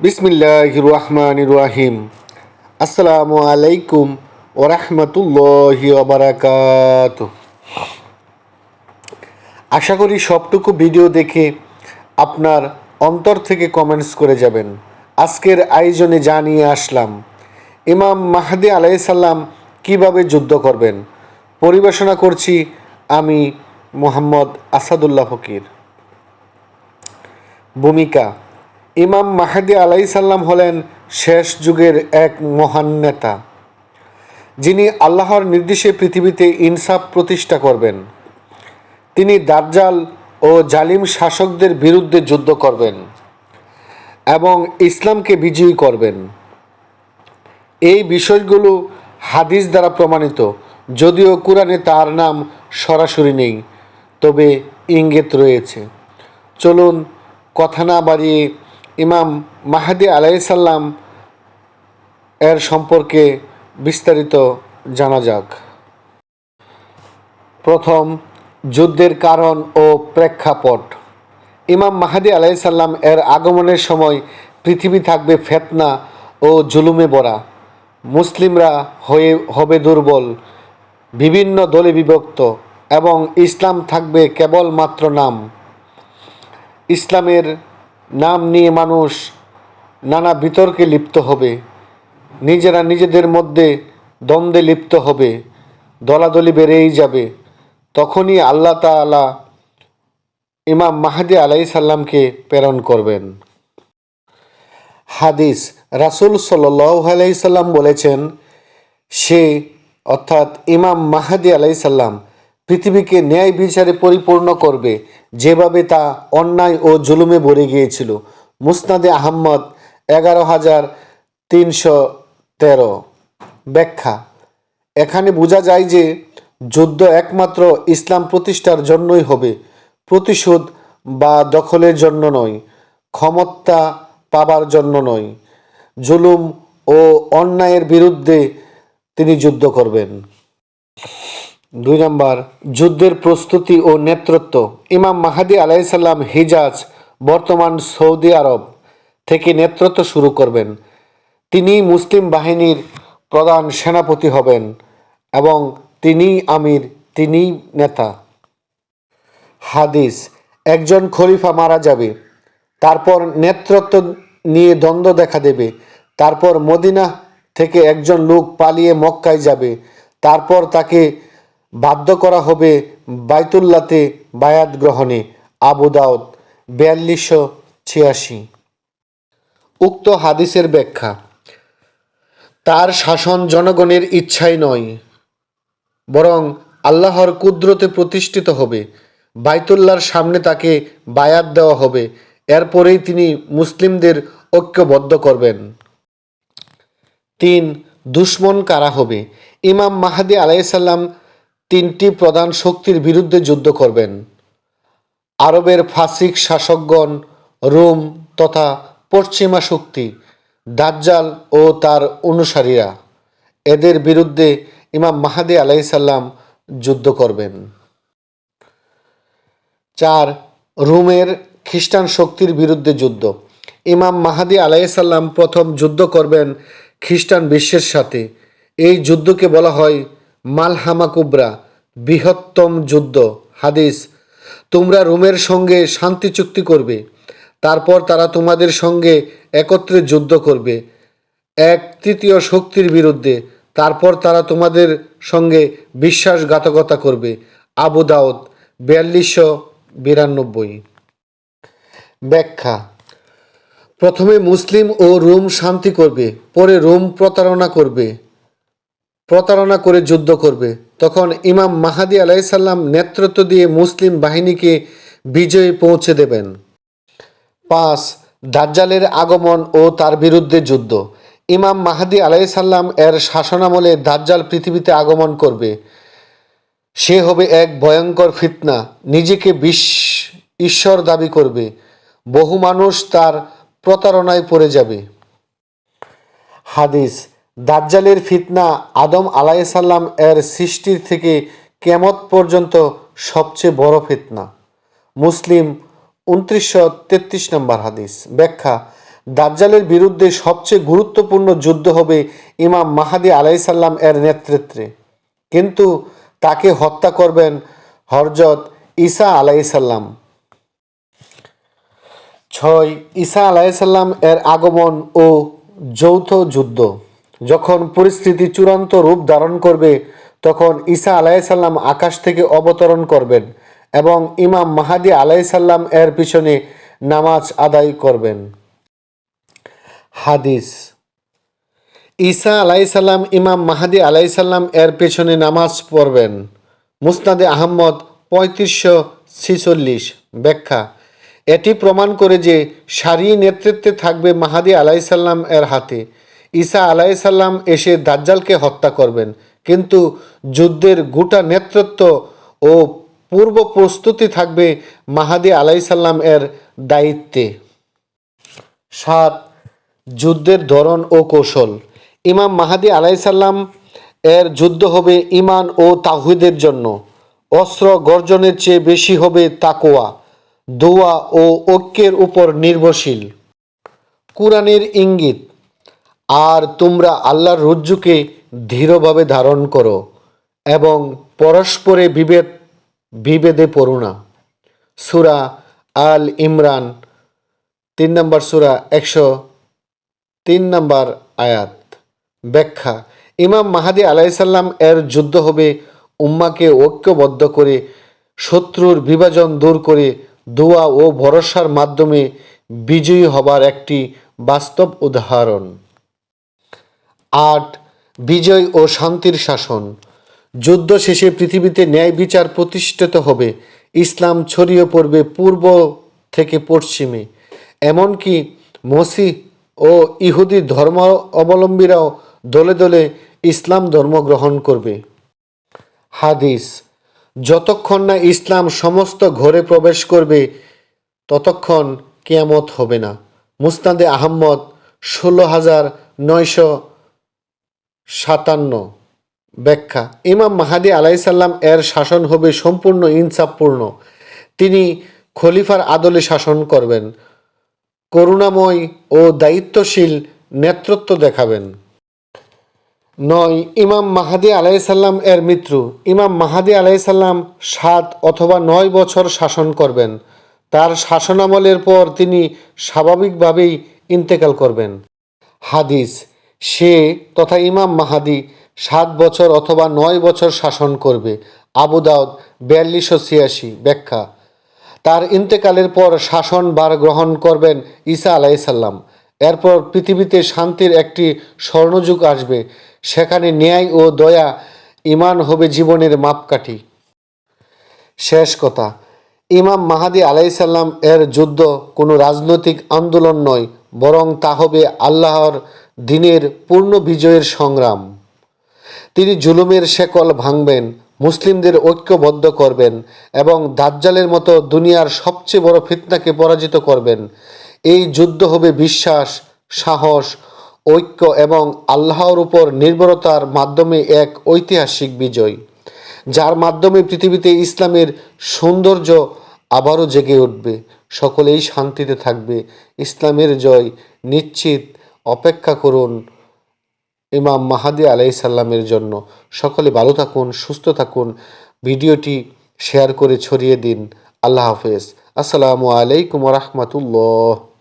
বিসমিল্লাহ রহমান রাহিম আসসালামু আলাইকুম ওরহমতুল্লাহি ওবরাকাত আশা করি সবটুকু ভিডিও দেখে আপনার অন্তর থেকে কমেন্টস করে যাবেন। আজকের আয়োজনে জানিয়ে আসলাম, ইমাম মাহাদি আলাইসাল্লাম কীভাবে যুদ্ধ করবেন? পরিবেশনা করছি আমি মোহাম্মদ আসাদুল্লাহ ফকির। ভূমিকা ইমাম মাহাদি আলাইসাল্লাম হলেন শেষ যুগের এক মহান নেতা, যিনি আল্লাহর নির্দেশে পৃথিবীতে ইনসাফ প্রতিষ্ঠা করবেন। তিনি দাজ্জাল ও জালিম শাসকদের বিরুদ্ধে যুদ্ধ করবেন এবং ইসলামকে বিজয়ী করবেন। এই বিষয়গুলো হাদিস দ্বারা প্রমাণিত। যদিও কোরআনে তার নাম সরাসরি নেই, তবে ইঙ্গিত রয়েছে। চলুন কথা না বাড়িয়ে ইমাম মাহাদি আলাইসাল্লাম এর সম্পর্কে বিস্তারিত জানা যাক। প্রথম, যুদ্ধের কারণ ও প্রেক্ষাপট। ইমাম মাহাদি আলাইসাল্লাম এর আগমনের সময় পৃথিবী থাকবে ফেতনা ও জুলুমে ভরা। মুসলিমরা হয়ে, হবে দুর্বল, বিভিন্ন দলে বিভক্ত এবং ইসলাম থাকবে কেবলমাত্র নাম। ইসলামের নাম নিয়ে মানুষ নানা বিতর্কে লিপ্ত হবে। নিজেরা নিজেদের মধ্যে দ্বন্দ্বে লিপ্ত হবে। দলাদলি বেড়েই যাবে। তখনই আল্লাহ তাআলা ইমাম মাহাদি আলাই সাল্লামকে প্রেরণ করবেন। হাদিস রাসুল সাল্লাই সাল্লাম বলেছেন, সে অর্থাৎ ইমাম মাহাদি আলাই সাল্লাম পৃথিবীকে ন্যায় বিচারে পরিপূর্ণ করবে যেভাবে তা অন্যায় ও জুলুমে ভরে গিয়েছিল। মুসনাদে আহম্মদ এগারো হাজার তিনশো তেরো। ব্যাখ্যা। এখানে বোঝা যায় যে যুদ্ধ একমাত্র ইসলাম প্রতিষ্ঠার জন্যই হবে, প্রতিশোধ বা দখলের জন্য নয়, ক্ষমতা পাবার জন্য নয়। জুলুম ও অন্যায়ের বিরুদ্ধে তিনি যুদ্ধ করবেন। দুই নম্বর, যুদ্ধের প্রস্তুতি ও নেতৃত্ব। ইমাম মাহাদি আলাইসাল্লাম হিজাজ, বর্তমান সৌদি আরব থেকে নেতৃত্ব শুরু করবেন। তিনি মুসলিম বাহিনীর প্রধান সেনাপতি হবেন এবং তিনি আমির, তিনি নেতা। হাদিস, একজন খলিফা মারা যাবে, তারপর নেতৃত্ব নিয়ে দ্বন্দ্ব দেখা দেবে, তারপর মদিনা থেকে একজন লোক পালিয়ে মক্কায় যাবে, তারপর তাকে বাধ্য করা হবে বাইতুল্লাতে বায়াত গ্রহণে আবু দাউদ বিয়াল্লিশশো ছিয়াশি। উক্ত হাদিসের ব্যাখ্যা, তার শাসন জনগণের ইচ্ছাই নয়, বরং আল্লাহর কুদরতে প্রতিষ্ঠিত হবে বাইতুল্লাহর সামনে তাকে বায়াত দেওয়া হবে, এরপরেই তিনি মুসলিমদের ঐক্যবদ্ধ করবেন। তিন, দুশ্মন কারা হবে? ইমাম মাহাদি আলাইসাল্লাম তিনটি প্রধান শক্তির বিরুদ্ধে যুদ্ধ করবেন। আরবের ফাসিক শাসকগণ রোম তথা পশ্চিমা শক্তি, দাজ্জাল ও তার অনুসারীরা এদের বিরুদ্ধে ইমাম মাহাদি আলাইসাল্লাম যুদ্ধ করবেন। চার, রোমের খ্রিস্টান শক্তির বিরুদ্ধে যুদ্ধ। ইমাম মাহাদি আলাইসাল্লাম প্রথম যুদ্ধ করবেন খ্রিস্টান বিশ্বের সাথে। এই যুদ্ধকে বলা হয় মালহামা কুবরা। বৃহত্তম যুদ্ধ। হাদিস, তোমরা রোমের সঙ্গে শান্তি চুক্তি করবে, তারপর তারা তোমাদের সঙ্গে একত্রে যুদ্ধ করবে, এক তৃতীয় শক্তির বিরুদ্ধে, তারপর তারা তোমাদের সঙ্গে বিশ্বাসঘাতকতা করবে। আবু দাউদ, বিয়াল্লিশশো বিরানব্বই। ব্যাখ্যা, প্রথমে মুসলিম ও রোম শান্তি করবে, পরে রোম প্রতারণা করবে, প্রতারণা করে যুদ্ধ করবে। তখন ইমাম মাহাদি আলাইসাল্লাম নেতৃত্ব দিয়ে মুসলিম বাহিনীকে বিজয়ে পৌঁছে দেবেন। পাঁচ, দাজ্জালের আগমন ও তার বিরুদ্ধে যুদ্ধ। ইমাম মাহাদি আলাইসাল্লাম এর শাসনামলে দাজ্জাল পৃথিবীতে আগমন করবে। সে হবে এক ভয়ঙ্কর ফিতনা, নিজেকে বিশ ঈশ্বর দাবি করবে। বহু মানুষ তার প্রতারণায় পড়ে যাবে। হাদিস দাজ্জালের ফিতনা আদম আলাইসাল্লাম এর সৃষ্টির থেকে কেমত পর্যন্ত সবচেয়ে বড় ফিতনা। মুসলিম উনত্রিশশো তেত্রিশ নম্বর হাদিস। ব্যাখ্যা, দাজ্জালের বিরুদ্ধে সবচেয়ে গুরুত্বপূর্ণ যুদ্ধ হবে ইমাম মাহাদি আলাইসাল্লাম এর নেতৃত্বে। কিন্তু তাকে হত্যা করবেন হরজত ঈসা আলাইসাল্লাম ছয়, ঈসা আলাইসাল্লাম এর আগমন ও যৌথ যুদ্ধ। যখন পরিস্থিতি চূড়ান্ত রূপ ধারণ করবে, তখন ঈসা আলাইসাল্লাম আকাশ থেকে অবতরণ করবেন এবং ইমাম মাহাদি আলাইসাল্লাম এর পিছনে নামাজ আদায় করবেন। হাদিস। ঈসা আলাইসাল্লাম ইমাম মাহাদি আলাইসাল্লাম এর পেছনে নামাজ পড়বেন। মুসনাদে আহম্মদ পঁয়ত্রিশশো ছিচল্লিশ ব্যাখ্যা। এটি প্রমাণ করে যে সারি নেতৃত্বে থাকবে মাহাদি আলাইসাল্লাম এর হাতে। ঈসা আলাইসাল্লাম এসে দাজ্জালকে হত্যা করবেন। কিন্তু যুদ্ধের গোটা নেতৃত্ব ও পূর্ব প্রস্তুতি থাকবে মাহাদি আলাইসাল্লাম এর দায়িত্বে। সাত, যুদ্ধের ধরন ও কৌশল। ইমাম মাহাদি আলাইসাল্লাম এর যুদ্ধ হবে ইমান ও তাহিদের জন্য। অস্ত্র গর্জনের চেয়ে বেশি হবে তাকোয়া দোয়া ও ঐক্যের উপর নির্ভরশীল। কুরআনের ইঙ্গিত আর তোমরা আল্লাহর রজ্জুকে দৃঢ়ভাবে ধারণ করো এবং পরস্পরে বিভেদ, বিভেদে পড়ো না। সুরা আল ইমরান, তিন নম্বর সুরা একশো তিন নম্বর আয়াত। ব্যাখ্যা, ইমাম মাহাদি আলাইসাল্লাম এর যুদ্ধ হবে উম্মাকে ঐক্যবদ্ধ করে, শত্রুর বিভাজন দূর করে, দোয়া ও ভরসার মাধ্যমে বিজয়ী হবার একটি বাস্তব উদাহরণ। আট, বিজয় ও শান্তির শাসন। যুদ্ধ শেষে পৃথিবীতে ন্যায় বিচার প্রতিষ্ঠিত হবে। ইসলাম ছড়িয়ে পড়বে পূর্ব থেকে পশ্চিমে। এমনকি মসিহ ও ইহুদি ধর্ম অবলম্বীরাও দলে দলে ইসলাম ধর্ম গ্রহণ করবে। হাদিস, যতক্ষণ না ইসলাম সমস্ত ঘরে প্রবেশ করবে, ততক্ষণ কেয়ামত হবে না। মুস্তাদে আহম্মদ ষোলো হাজার নয়শো সাতান্ন। ব্যাখ্যা, ইমাম মাহাদি আলাইসাল্লাম এর শাসন হবে সম্পূর্ণ ইনসাফপূর্ণ। তিনি খলিফার আদলে শাসন করবেন, করুণাময় ও দায়িত্বশীল নেতৃত্ব দেখাবেন। নয়, ইমাম মাহাদি আলাইসাল্লাম এর মৃত্যু। ইমাম মাহাদি আলাইসাল্লাম সাত অথবা নয় বছর শাসন করবেন। তার শাসনামলের পর তিনি স্বাভাবিকভাবেই ইন্তেকাল করবেন। হাদিস সে তথা ইমাম মাহাদি সাত বছর অথবা নয় বছর শাসন করবে। আবু দাউদ বিয়াল্লিশশো ছিয়াশি ব্যাখ্যা। তার ইন্তেকালের পর শাসন বার গ্রহণ করবেন ঈসা আলাইসাল্লাম এরপর পৃথিবীতে শান্তির একটি স্বর্ণযুগ আসবে। সেখানে ন্যায় ও দয়া ইমান হবে জীবনের মাপকাঠি। শেষ কথা, ইমাম মাহাদি আলাইসাল্লাম এর যুদ্ধ কোনো রাজনৈতিক আন্দোলন নয়, বরং তা হবে আল্লাহর দিনের পূর্ণ বিজয়ের সংগ্রাম। তিনি জুলুমের শেকল ভাঙবেন, মুসলিমদের ঐক্যবদ্ধ করবেন এবং দাজ্জালের মতো দুনিয়ার সবচেয়ে বড় ফিতনাকে পরাজিত করবেন। এই যুদ্ধ হবে বিশ্বাস, সাহস, ঐক্য এবং আল্লাহর উপর নির্ভরতার মাধ্যমে এক ঐতিহাসিক বিজয়, যার মাধ্যমে পৃথিবীতে ইসলামের সৌন্দর্য আবারও জেগে উঠবে। সকলেই শান্তিতে থাকবে। ইসলামের জয় নিশ্চিত অপেক্ষা করুন ইমাম মাহাদি আলাই সাল্লামের জন্য। সকলে ভালো থাকুন, সুস্থ থাকুন। ভিডিওটি শেয়ার করে ছড়িয়ে দিন। আল্লাহ হাফেজ। আসসালামু আলাইকুম রহমতুল্লাহ।